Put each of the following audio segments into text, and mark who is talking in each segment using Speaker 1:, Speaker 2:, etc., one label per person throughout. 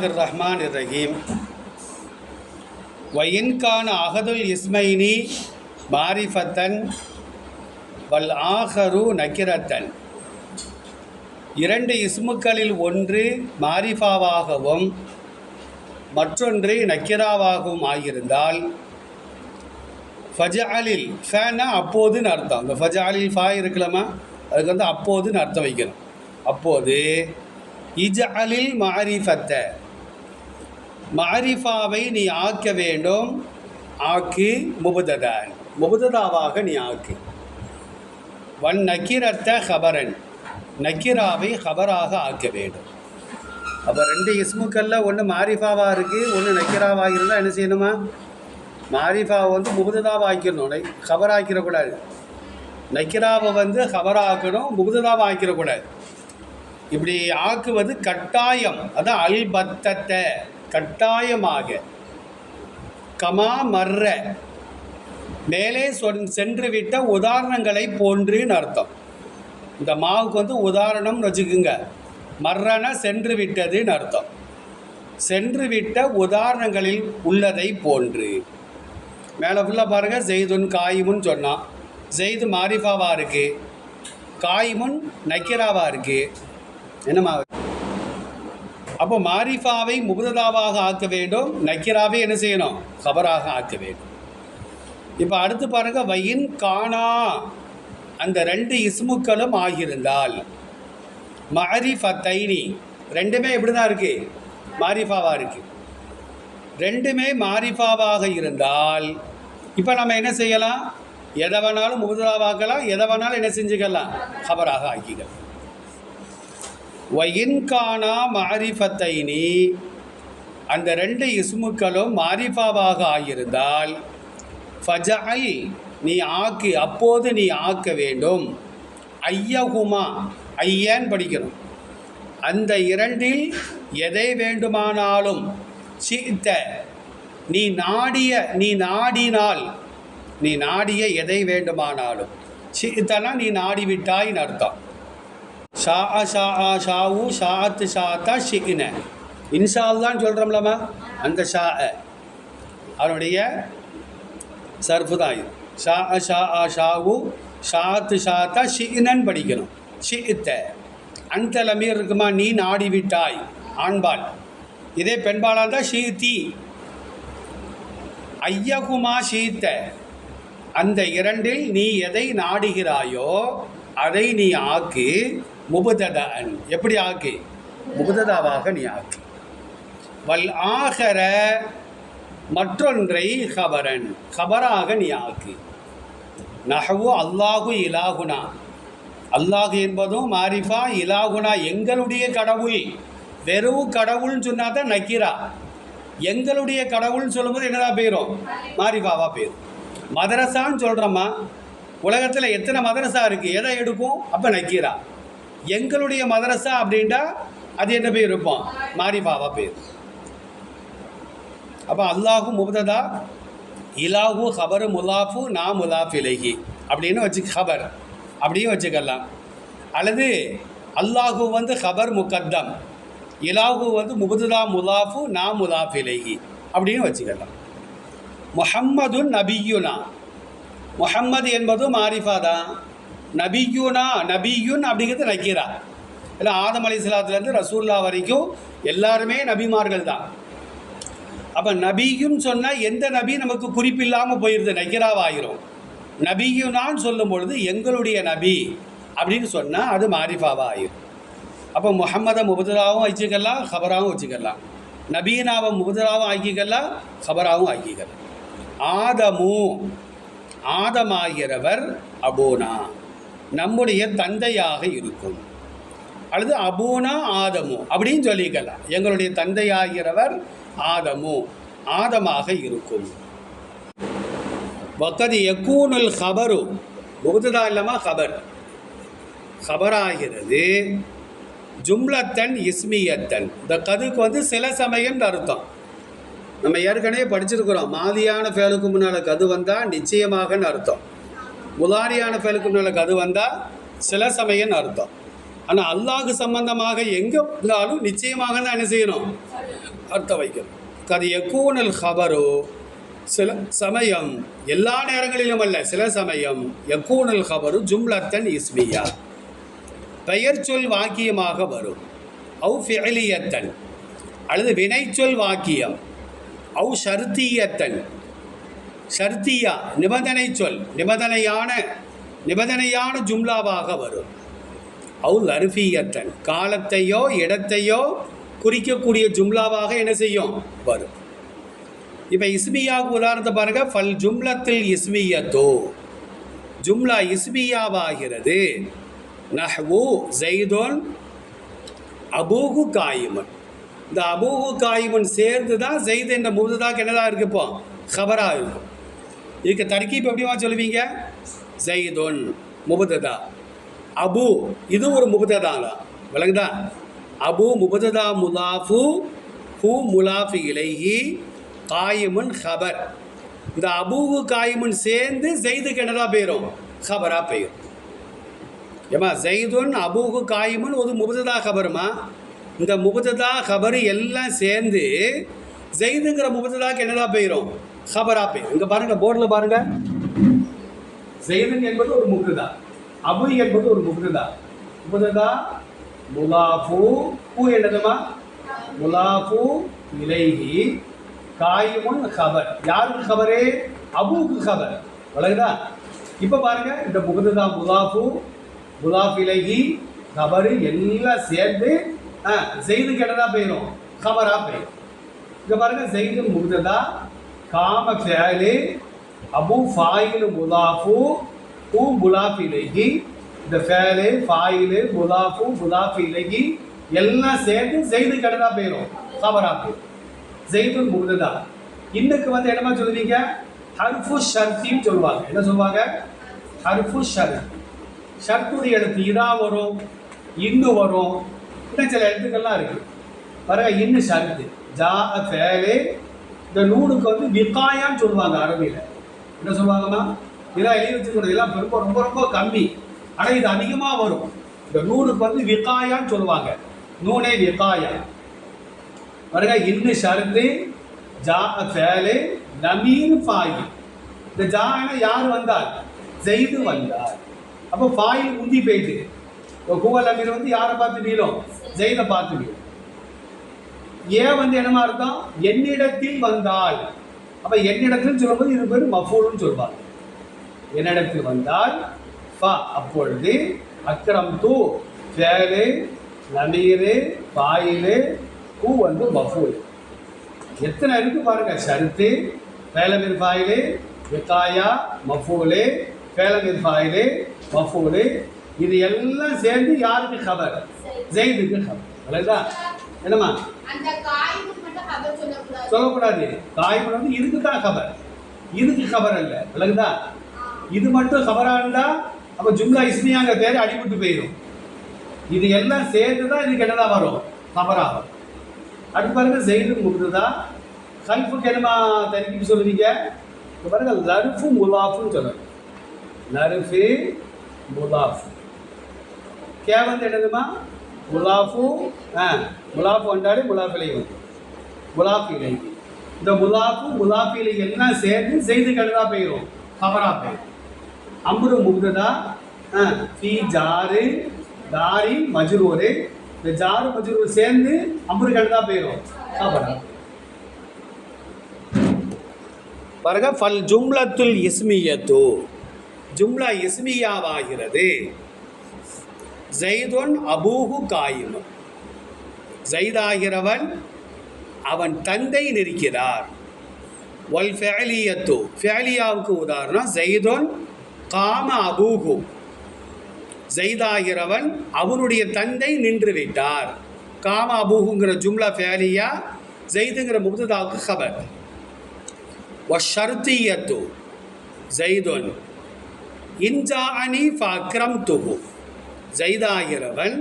Speaker 1: ரஹ்மான் ரஹீம் வயின்கான் அகதுல் இஸ்மைனி மாரிஃபத்தன் வல் ஆஹரு நக்கிரத்தன் இரண்டு இஸ்முக்களில் ஒன்று மாரிஃபாவாகவும் மற்றொன்று நக்கிராவாகவும் ஆகியிருந்தால் ஃபஜாலில் ஃபேனா அப்போதுன்னு அர்த்தம். இந்த ஃபஜாலில் ஃபா இருக்கலாமா அதுக்கு வந்து அப்போதுன்னு அர்த்தம் வைக்கணும். அப்போது இஜாலில் மாரிஃபத்தை மாரிஃபாவை நீ ஆக்க வேண்டும். ஆக்கு முபுததா முபுததாவாக நீ ஆக்கு. வன் நக்கிரத்த ஹபரன் நக்கிராவை ஹபராக ஆக்க வேண்டும். அப்போ ரெண்டு இஸ்முக்கல்ல ஒன்று மாரிஃபாவாக இருக்குது ஒன்று நக்கிராவாக இருந்தால் என்ன செய்யணுமா? மாரிஃபாவை வந்து முகுததாவை ஆக்கிடணும் நை ஹபராக்கிடக்கூடாது நக்கிராவை வந்து ஹபராக்கணும் முகுததாவை ஆக்கிடக்கூடாது இப்படி ஆக்குவது கட்டாயம். அதான் அல்பத்தத்தை. கட்டாயமாக கமா மர்ற. மேலே சொன் சென்று விட்ட உதாரணங்களை போன்றுன்னு அர்த்தம். இந்த மாவுக்கு வந்து உதாரணம்னு வச்சுக்குங்க. மர்றன சென்று விட்டதுன்னு அர்த்தம். சென்று விட்ட உதாரணங்களில் உள்ளதை போன்று. மேலே ஃபுல்லாக பாருங்கள் ஜெய்துன் காயிமுன்னு சொன்னான். ஜெய்து மாரிஃபாவாக இருக்குது காயிமுன் நக்கிராவாக இருக்குது என்னம்மா? அப்போ மாரிஃபாவை முபுததாவாக ஆக்க வேண்டும் நக்கிராவை என்ன செய்யணும்? கபராக ஆக்க வேண்டும். இப்போ அடுத்து பாருங்க வயின் காணா. அந்த ரெண்டு இஸ்முக்களும் ஆகியிருந்தால் மாரிஃபத்தைனி ரெண்டுமே எப்படி தான் இருக்கு? மாரிஃபாவாக இருக்கு. ரெண்டுமே மாரிஃபாவாக இருந்தால் இப்போ நம்ம என்ன செய்யலாம்? எதை வேணாலும் முபுததாவாக்கலாம் எதை வேணாலும் என்ன செஞ்சுக்கலாம்? கபராக ஆக்கிக்கலாம். வயின்கானா மாரிஃபத்தைனி. அந்த ரெண்டு இஸ்முக்களும் மாரிஃபாவாக ஆகியிருந்தால் ஃபஜஅல் நீ ஆக்கு அப்போது நீ ஆக்க வேண்டும். ஐயகுமா ஐயன் படிக்கணும். அந்த இரண்டில் எதை வேண்டுமானாலும் சித்த நீ நாடிய நீ நாடினால் நீ நாடிய எதை வேண்டுமானாலும். சித்தனா நீ நாடிவிட்டாய்ன்னு அர்த்தம். ஷா ஷா ஷாவு ஷாத்து ஷாத்தா ஷிக்ன தான் சொல்கிறோம்லம்மா அந்த ஷா அவனுடைய சர்ஃபு தான் இது. ஷா ஷா ஷாவு ஷாத்து ஷாத்தா ஷிக்னன்னு படிக்கணும். ஷித்த அந்த லமீர் இருக்குமா? நீ நாடி விட்டாய். ஆண்பால். இதே பெண்பாலாக இருந்தால் ஷீத்தி ஐயகுமா ஷீத்த அந்த இரண்டில் நீ எதை நாடுகிறாயோ அதை நீ ஆக்கு. முபுததா எப்படி ஆக்கு? முபுததாவாக நீ ஆக்கு. வல் ஆகர மற்றொன்றை ஹபரன் ஹபராக நீ ஆக்கு. நகவு அல்லாஹு இலாகுனா அல்லாஹு என்பதும் மாரிஃபா இலாகுனா எங்களுடைய கடவுள். வெறும் கடவுள்னு சொன்னா தான் நக்கீரா. எங்களுடைய கடவுள்னு சொல்லும்போது என்னடா போயிடும் மாரிஃபாவா போயிடும் மதரசான்னு சொல்கிறோமா உலகத்தில் எத்தனை மதரசா இருக்குது எதை எடுக்கும்? அப்போ நக்கீரா. எங்களுடைய மதரசா அப்படின்ட்டா அது என்ன பேர் இருப்போம்? மாரிஃபாவா பேர். அப்போ அல்லாஹு முபததா இலாஹு ஹபரு முலாஃபு நா முலாஃப் இலகி அப்படின்னு வச்சு ஹபர். அப்படியும் வச்சுக்கலாம். அல்லது அல்லாஹு வந்து ஹபர் முகத்தம் இலாஹு வந்து முபததா முலாஃபு நா முலாஃப் இலகி அப்படின்னு வச்சுக்கலாம். முஹம்மதுன் நபியுனா. முஹம்மது என்பதும் மாரிஃபா தான் நபியூனா நபியூன் அப்படிங்கிறது நக்கீரா இல்லை ஆதம் அலி இஸ்லாத்துலேருந்து ரசூல்லா வரைக்கும் எல்லாருமே நபிமார்கள் தான். அப்போ நபியும் சொன்னால் எந்த நபி நமக்கு குறிப்பில்லாமல் போயிடுது நக்கிராவாயிரும் நபியுனான்னு சொல்லும் பொழுது எங்களுடைய நபி அப்படின்னு சொன்னால் அது மாரிஃபாவாக ஆயிரும் அப்போ முகம்மதை முபதராவும் வச்சுக்கலாம் ஹபராகவும் வச்சுக்கலாம். நபீனாவை முபதராவும் ஆக்கிக்கலாம் ஹபராகவும் ஆக்கிக்கலாம். ஆதமு ஆதமாகிறவர் அபோனா. நம்முடைய தந்தையாக இருக்கும். அல்லது அபூனா ஆதமு அப்படின்னு சொல்லிக்கலாம். எங்களுடைய தந்தையாகிறவர் ஆதமு ஆதமாக இருக்கும். வக்கது எக்கூனுல் ஹபரு முகுததா இல்லாமல் ஹபர் ஹபராகிறது ஜும்லத்தன் இஸ்மியத்தன். இந்த கதுக்கு வந்து சில சமயம்னு அர்த்தம். நம்ம ஏற்கனவே படிச்சிருக்கிறோம். மாதியான ஃபேலுக்கு முன்னால் கது வந்தால் நிச்சயமாகன்னு அர்த்தம். முதாரியான ஃபேலுக்கு முன்னால் கது வந்தால் சில சமயம்னு அர்த்தம். ஆனால் அல்லாஹ் சம்பந்தமாக எங்கே இருந்தாலும் நிச்சயமாக தான் என்ன செய்யணும்? அர்த்தம் வைக்கணும். கதை எக்கூனல் ஹபரோ சில சமயம் எல்லா நேரங்களிலும் அல்ல சில சமயம் எக்கூனல் ஹபரு ஜும்லத்தன் இஸ்மியா. பெயர் சொல் வாக்கியமாக வரும். அவு ஃபெலியத்தன் அல்லது வினைச்சொல் வாக்கியம். அவு ஷர்த்தியத்தன் ஷர்த்தியா நிபந்தனை சொல். நிபந்தனையான நிபந்தனையான ஜும்லாவாக வரும். அவுல் அருஃபியத்தன் காலத்தையோ இடத்தையோ குறிக்கக்கூடிய ஜும்லாவாக என்ன செய்யும்? வரும். இப்போ இஸ்மியாவுக்கு உதாரணத்தை பாருங்க. ஃபல் ஜும்லத்தில் இஸ்மியத்தோ. ஜும்லா இஸ்மியாவாகிறது. நஹ்வு ஜெய்தோன் அபூகு காயிமன். இந்த அபூகு காயிமன் சேர்ந்து தான் ஜெயித் என்ற முழுதாக என்னதாக இருக்குப்போம் இப்போ? ஹபராக இருக்கும் இதுக்கு இப்போ எப்படிவா சொல்லுவீங்க? ஜெயிதோன் முபததா. அபு இது ஒரு முபததா தான் விளங்குதா? அபு முபததா முலாஃபு ஹூ முலாஃபு இலைஹி காயிமுன் ஹபர். இந்த அபுவு காயிமுன் சேர்ந்து ஜெயிதுக்கு என்னதா போயிடும் ஹபராக போயிடும் ஏமா ஜெயிதுன் அபூகு காயிமுன் ஒரு முபததா ஹபருமா? இந்த முபததா ஹபரு எல்லாம் சேர்ந்து ஜெயிதுங்கிற முபததாக்கு என்னதா போயிடும் ஹபரா போயிடும் இங்கே பாருங்க போர்டில் பாருங்க ஜெயதன் என்பது ஒரு முபததா அபு என்பது ஒரு முபததா முபததா முலாஃபு பூ என்னதுமா முலாஃபு இலைஹி காயிமுன் ஹபர் யாருக்கு ஹபரே அபுக்கு ஹபர் வழங்குதா இப்போ பாருங்க இந்த முகததா முலாஃபு முலாஃப் இலைஹி ஹபரு எல்லாம் சேர்ந்து ஆ செய்து கெட்டதா போயிடும் ஹபராக போயிடும் இங்கே பாருங்க செய்து முகததா காம ஃபேலு அபு ஃபாயிலு முலாஃபு ஹூ முலாஃப் இலகி இந்த ஃபேலு ஃபாயிலு முலாஃபு முலாஃப் இலகி எல்லாம் சேர்ந்து செய்து கெட்டதா போயிடும் ஹபரா போயிடும் ஜெய்துன் முகததா. இன்னைக்கு வந்து என்னமா சொல்லுவீங்க? ஹர்ஃபு ஷர்த்தின்னு சொல்லுவாங்க. என்ன சொல்லுவாங்க? ஹர்ஃபு ஷர்த் ஷர்த்துடைய இடத்து இதா வரும் இன்னு வரும். இன்னும் சில எழுத்துக்கள்லாம் இருக்குது பாருங்க இன்னு ஷர்த்து ஜா ஃபேலே இந்த நூலுக்கு வந்து விக்காயான்னு சொல்லுவாங்க அரபியில். என்ன சொல்லுவாங்கம்மா இதெல்லாம் எழுதி வச்சுருக்கிறது எல்லாம் ரொம்ப ரொம்ப ரொம்ப கம்மி. ஆனால் இது அதிகமாக வரும். இந்த நூலுக்கு வந்து விக்காயான்னு சொல்லுவாங்க. நூனே விக்காயா பாருங்க இன்னு சருந்து ஜா ஃபேலு நமீன் ஃபாயில். இந்த ஜான யார் வந்தால் ஜெயிது வந்தார். அப்போ ஃபாயில் உந்தி போயிட்டு. இப்போ கூவல் அமீர் வந்து யாரை பார்த்து மீளும் ஜெய்தை பார்த்து மீளும் ஏன் வந்து என்னமா அர்த்தம் என்னிடத்தில் வந்தால். அப்ப என்னிடத்தில் சொல்லும்போது இது பேர் மஃபூல்னு சொல்வாங்க. என்னிடத்தில் வந்தால் ஃபா அப்பொழுது அக்ரம் தூ ஃபேலு நமீரு ஃபாயிலு பூ வந்து மஃபூல். எத்தனை இருக்கு பாருங்க ஷருத்து ஃபேலமிர் ஃபாயிலு விகாயா மஃபூலு ஃபேலமிர் ஃபாயிலு மஃபூலு. இது எல்லாம் சேர்ந்து யாருக்கு கபர்? ஜெயிதுக்கு கபர். விளங்குதா என்னம்மா?
Speaker 2: அந்த காய்க்கு மட்டும் கபர் சொல்லக்கூடாது.
Speaker 1: காய்மன் வந்து இதுக்கு தான் கபர். இதுக்கு கபர் அல்ல. விளங்குதா இது மட்டும் கபரா இருந்தா அப்ப ஜும்லா இஸ்மியாங்க பேர் அடிபட்டு போயிடும் இது எல்லாம் சேர்ந்து தான் இதுக்கு என்னதா வரும்? கபரா வரும். அடுத்து பாருங்க ஜெயிது முகுதா கல்ஃபுக்கு என்னமா தரிக்கி சொல்லுவீங்க? இப்ப பாருங்க லருஃபு முலாஃபுன்னு சொல்லணும். லருஃபு முலாஃப். கே வந்து என்னதுமா முலாஃபு ஆ முலாஃபு வந்தாலே முலாஃபிலை வந்து முலாஃபிலை இந்த முலாஃபு முலாஃபிலை எல்லாம் சேர்ந்து செய்து கடுதா போயிடும் கபரா போயிடும் அம்ரு முகுதா ஆ ஃபி ஜாரு தாரி மஜ்ரூரு. இந்த ஜாரு மஜ்ரூர் சேர்ந்து அம்ரு கடுதா போயிடும் கபரா. பாருங்க ஃபல் ஜும்லத்துல் இஸ்மியத்து. ஜும்லா இஸ்மியாவாகிறது. ஜெய்தொன் அபூஹு காயிமுன் ஜெய்தாகிறவன் அவன் தந்தை நிற்கிறார். ஒல் ஃபேலியத்து ஃபேலியாவுக்கு உதாரணம் ஜெய்துன் காம அபூகு ஜெய்தாகிறவன் அவனுடைய தந்தை நின்று விட்டார். காம அபூகுங்கிற ஜும்லா ஃபேலியா ஜெய்துங்கிற முக்ததாவுக்கு கபர். ஜெய்தொன் ஜெய்துன் இன்ஜாஅனி ஃபக்ரம் துகு ஜெய்தாகிறவன்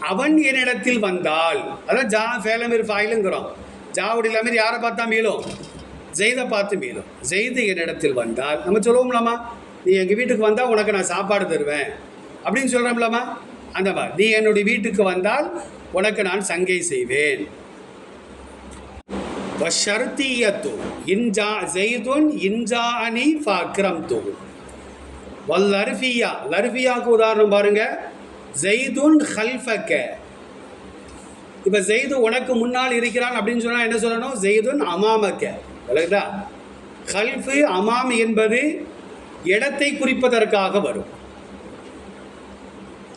Speaker 1: அவன் என்னிடத்தில் வந்தால். அதான் ஜா ஃபேலமிர் ஃபாயிலுங்கிறோம். ஜாவுடைய இல்லாமல் யாரை பார்த்தா மீளும்? ஜெய்தை பார்த்து மீளும். ஜெய்து என்னிடத்தில் வந்தால் நம்ம சொல்லுவோம்லாமா நீ எங்கள் வீட்டுக்கு வந்தால் உனக்கு நான் சாப்பாடு தருவேன். அப்படின்னு சொல்கிறோம்லாமா அந்த மாதிரி. நீ என்னுடைய வீட்டுக்கு வந்தால் உனக்கு நான் சங்கை செய்வேன். வஷர்த்தியத்து இன்ஜா ஜெய்துன் இன்ஜா அனி ஃபக்ரம் தூ வல் லர்ஃபியா லர்ஃபியாவுக்கு உதாரணம் பாருங்க. ஜெய்துன் ஹல்ஃபக்க இப்போ ஜெய்து உனக்கு முன்னால் இருக்கிறான் அப்படின்னு சொன்னால் என்ன சொல்லணும்? ஜெய்துன் அமாமக்க விளக்குதா ஹல்ஃபு அமாம் என்பது இடத்தை குறிப்பதற்காக வரும்.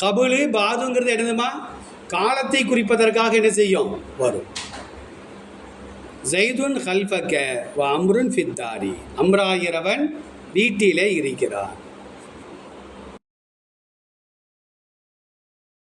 Speaker 1: கபுலு பாதுங்கிறது என்னதுமா? காலத்தை குறிப்பதற்காக என்ன செய்யும்? வரும். ஜெய்துன் ஹல்ஃபக்க அம்ருன் ஃபித்தாரி அம்ராயிரவன் வீட்டிலே இருக்கிறான்